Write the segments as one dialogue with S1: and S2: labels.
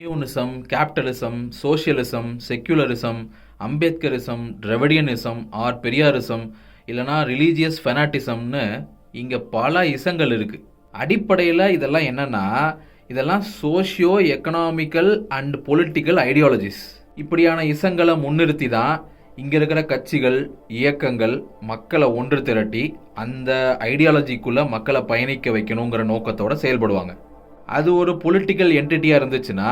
S1: Communism capitalism socialism secularism Ambedkarism Dravidianism or. Periyarism இல்லைனா religious ஃபெனாட்டிசம்னு இங்கே பல இசங்கள் இருக்குது அடிப்படையில் இதெல்லாம் என்னென்னா இதெல்லாம் socio economical and political ideologies. இப்படியான இசங்களை முன்னிறுத்தி தான் இங்கே இருக்கிற கட்சிகள் இயக்கங்கள் மக்களை ஒன்று திரட்டி அந்த ஐடியாலஜிக்குள்ளே மக்களை பயணிக்க வைக்கணுங்கிற நோக்கத்தோடு செயல்படுவாங்க. அது ஒரு பொலிட்டிக்கல் என்டிட்டியாக இருந்துச்சுன்னா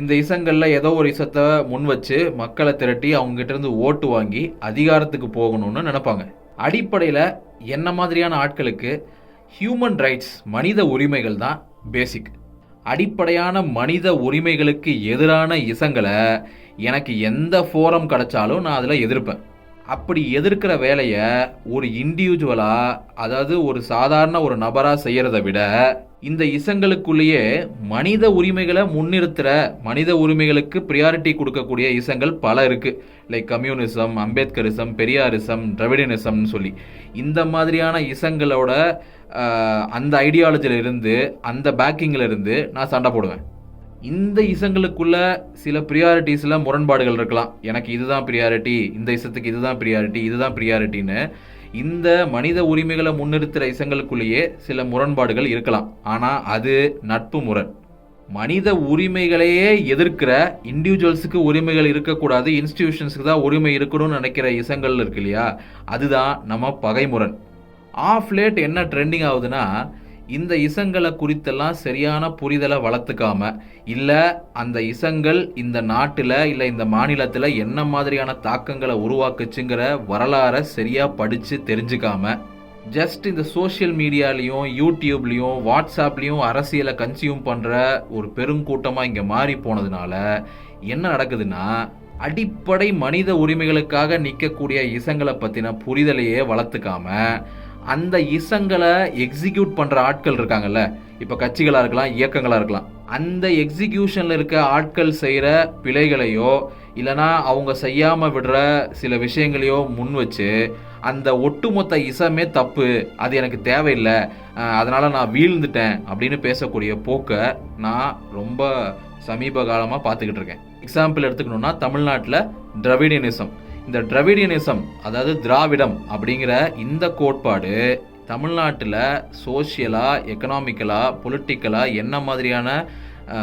S1: இந்த இசங்களில் ஏதோ ஒரு இசத்தை முன் வச்சு மக்களை திரட்டி அவங்ககிட்ட இருந்து ஓட்டு வாங்கி அதிகாரத்துக்கு போகணும்னு நினைப்பாங்க. அடிப்படையில் என்ன மாதிரியான ஆட்களுக்கு ஹியூமன் ரைட்ஸ் மனித உரிமைகள் தான் பேசிக் அடிப்படையான மனித உரிமைகளுக்கு எதிரான இசங்களை எனக்கு எந்த ஃபோரம் கிடைச்சாலும் நான் அதில் எதிர்ப்பேன். அப்படி எதிர்க்கிற வேலையை ஒரு இண்டிவிஜுவலாக அதாவது ஒரு சாதாரண ஒரு நபராக செய்கிறத விட இந்த இசங்களுக்குள்ளேயே மனித உரிமைகளை முன்னிறுத்துகிற மனித உரிமைகளுக்கு ப்ரியாரிட்டி கொடுக்கக்கூடிய இசங்கள் பல இருக்குது லைக் கம்யூனிசம் அம்பேத்கரிசம் பெரியாரிசம் டிரவிடினிசம்னு சொல்லி. இந்த மாதிரியான இசங்களோட அந்த ஐடியாலஜியில் இருந்து அந்த பேக்கிங்கில் இருந்து நான் சண்டை போடுவேன். இந்த இசங்களுக்குள்ள சில ப்ரியாரிட்டிஸில் முரண்பாடுகள் இருக்கலாம். எனக்கு இதுதான் ப்ரியாரிட்டி இந்த இசத்துக்கு இதுதான் ப்ரியாரிட்டி இதுதான் ப்ரியாரிட்டின்னு இந்த மனித உரிமைகளை முன்னிறுத்துகிற இசங்களுக்குள்ளேயே சில முரண்பாடுகள் இருக்கலாம். ஆனால் அது நட்பு முரண். மனித உரிமைகளையே எதிர்க்கிற இண்டிவிஜுவல்ஸுக்கு உரிமைகள் இருக்கக்கூடாது இன்ஸ்டிடியூஷன்ஸுக்கு தான் உரிமை இருக்கணும்னு நினைக்கிற இசங்கள் இருக்கு இல்லையா? அதுதான் நம்ம பகைமுரண். ஆஃப் லேட் என்ன ட்ரெண்டிங் ஆகுதுன்னா இந்த இசங்களை குறித்தெல்லாம் சரியான புரிதலை வளர்த்துக்காம இல்லை அந்த இசங்கள் இந்த நாட்டில் இல்லை இந்த மாநிலத்தில் என்ன மாதிரியான தாக்கங்களை உருவாக்குச்சுங்கிற வரலாறை சரியாக படித்து தெரிஞ்சுக்காம ஜஸ்ட் இந்த சோஷியல் மீடியாலையும் யூடியூப்லேயும் வாட்ஸ்அப்லேயும் அரசியலை கன்சியூம் பண்ணுற ஒரு பெருங்கூட்டமாக இங்கே மாறி போனதுனால என்ன நடக்குதுன்னா அடிப்படை மனித உரிமைகளுக்காக நிற்கக்கூடிய இசங்களை பற்றின புரிதலையே வளர்த்துக்காம அந்த இசங்களை எக்ஸிக்யூட் பண்ணுற ஆட்கள் இருக்காங்கல்ல இப்போ கட்சிகளாக இருக்கலாம் இயக்கங்களாக இருக்கலாம் அந்த எக்ஸிக்யூஷனில் இருக்க ஆட்கள் செய்கிற பிழைகளையோ இல்லைனா அவங்க செய்யாமல் விடுற சில விஷயங்களையோ முன் வச்சு அந்த ஒட்டுமொத்த இசமே தப்பு அது எனக்கு தேவையில்லை அதனால் நான் வீழ்ந்துட்டேன் அப்படின்னு பேசக்கூடிய போக்கை நான் ரொம்ப சமீப காலமாக பார்த்துக்கிட்டு இருக்கேன். எக்ஸாம்பிள் எடுத்துக்கணுன்னா தமிழ்நாட்டில் திராவிடியனிசம் இந்த திராவிடியனிசம் அதாவது திராவிடம் அப்படிங்கிற இந்த கோட்பாடு தமிழ்நாட்டில் சோஷியலாக எக்கனாமிக்கலாக பொலிட்டிக்கலாக என்ன மாதிரியான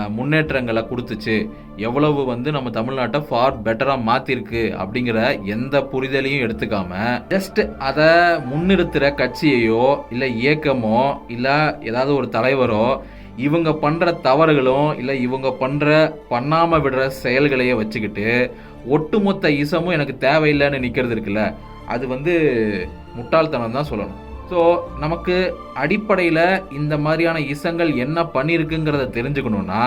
S1: முன்னேற்றங்களை கொடுத்துச்சு? எவ்வளவு வந்து நம்ம தமிழ்நாட்டை ஃபார் பெட்டராக மாற்றிருக்கு அப்படிங்கிற எந்த புரிதலையும் எடுத்துக்காம ஜஸ்ட் அதை முன்னிறுத்துகிற கட்சியையோ இல்லை இயக்கமோ இல்லை ஏதாவது ஒரு தலைவரோ இவங்க பண்ணுற தவறுகளும் இல்லை இவங்க பண்ணுற பண்ணாமல் விடுற செயல்களையே வச்சுக்கிட்டு ஒட்டுமொத்த இசமும் எனக்கு தேவையில்லைன்னு நிற்கிறது இருக்குல்ல அது வந்து முட்டாள்தனம் தான் சொல்லணும். ஸோ நமக்கு அடிப்படையில் இந்த மாதிரியான இசங்கள் என்ன பண்ணியிருக்குங்கிறத தெரிஞ்சுக்கணுன்னா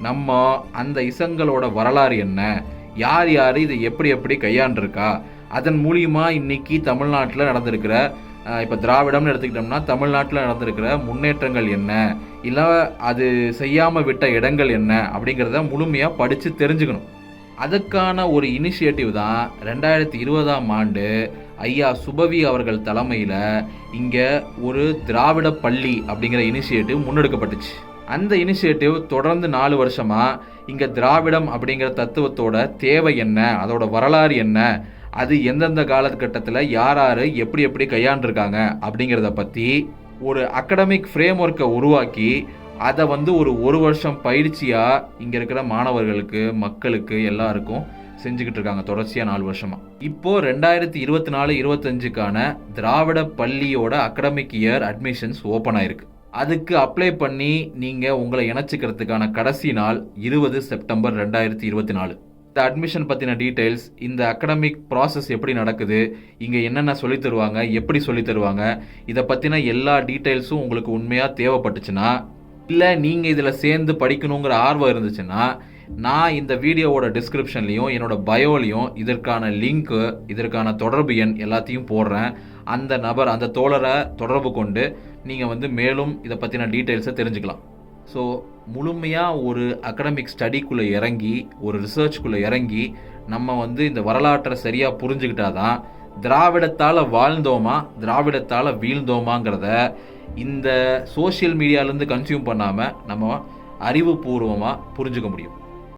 S1: நம்ம அந்த இசங்களோட வரலாறு என்ன யார் யார் இதை எப்படி எப்படி கையாண்டிருக்கா அதன் மூலியமாக இன்னைக்கு தமிழ்நாட்டில் நடந்திருக்கிற இப்போ திராவிடம்னு எடுத்துக்கிட்டோம்னா தமிழ்நாட்டில் நடந்திருக்கிற முன்னேற்றங்கள் என்ன? இல்லை அது செய்யாமல் விட்ட இடங்கள் என்ன? அப்படிங்கிறத முழுமையாக படித்து தெரிஞ்சுக்கணும். அதுக்கான ஒரு இனிஷியேட்டிவ் தான் ரெண்டாயிரத்தி இருபதாம் ஆண்டு ஐயா சுபவி அவர்கள் தலைமையில் இங்கே ஒரு திராவிட பள்ளி அப்படிங்கிற இனிஷியேட்டிவ் முன்னெடுக்கப்பட்டுச்சு. அந்த இனிஷியேட்டிவ் தொடர்ந்து நாலு வருஷமாக இங்கே திராவிடம் அப்படிங்கிற தத்துவத்தோட தேவை என்ன? அதோட வரலாறு என்ன? அது எந்தெந்த காலகட்டத்தில் யார் யார் எப்படி எப்படி கையாண்டிருக்காங்க அப்படிங்கிறத பற்றி ஒரு அகடமிக் ஃப்ரேம் ஒர்க்கை உருவாக்கி அதை வந்து ஒரு ஒரு வருஷம் பயிற்சியாக இங்கே இருக்கிற மாணவர்களுக்கு மக்களுக்கு எல்லாருக்கும் செஞ்சுக்கிட்டு இருக்காங்க தொடர்ச்சியாக நாலு வருஷமாக இப்போது ரெண்டாயிரத்தி இருபத்தி நாலு இருபத்தஞ்சுக்கான திராவிட பள்ளியோட அகடமிக் இயர் அட்மிஷன்ஸ் ஓப்பன் ஆயிருக்கு. அதுக்கு அப்ளை பண்ணி நீங்கள் உங்களை இணைச்சிக்கிறதுக்கான கடைசி நாள் இருபது செப்டம்பர் ரெண்டாயிரத்தி இருபத்தி நாலு. இந்த அட்மிஷன் பற்றின டீட்டெயில்ஸ் இந்த அகடமிக் ப்ராசஸ் எப்படி நடக்குது இங்கே என்னென்ன சொல்லித் தருவாங்க எப்படி சொல்லித் தருவாங்க இதை பற்றின எல்லா டீட்டெயில்ஸும் உங்களுக்கு உண்மையாக தேவைப்பட்டுச்சுன்னா இல்லை நீங்கள் இதில் சேர்ந்து படிக்கணுங்கிற ஆர்வம் இருந்துச்சுன்னா நான் இந்த வீடியோவோட டிஸ்கிரிப்ஷன்லேயும் என்னோட பயோலையும் இதற்கான லிங்க்கு இதற்கான தொடர்பு எண் எல்லாத்தையும் போடுறேன். அந்த நபர் அந்த தோழரை தொடர்பு கொண்டு நீங்கள் வந்து மேலும் இதை பற்றின டீட்டெயில்ஸை தெரிஞ்சுக்கலாம். ஸோ முழுமையாக ஒரு அகடமிக் ஸ்டடிக்குள்ளே இறங்கி ஒரு ரிசர்ச்குள்ளே இறங்கி நம்ம வந்து இந்த வரலாற்றை சரியாக புரிஞ்சுக்கிட்டாதான் திராவிடத்தால் வாழ்ந்தோமா திராவிடத்தால் வீழ்ந்தோமாங்கிறத இந்த சோஷியல் மீடியாலேருந்து கன்சியூம் பண்ணாமல் நம்ம அறிவுபூர்வமாக புரிஞ்சுக்க முடியும்.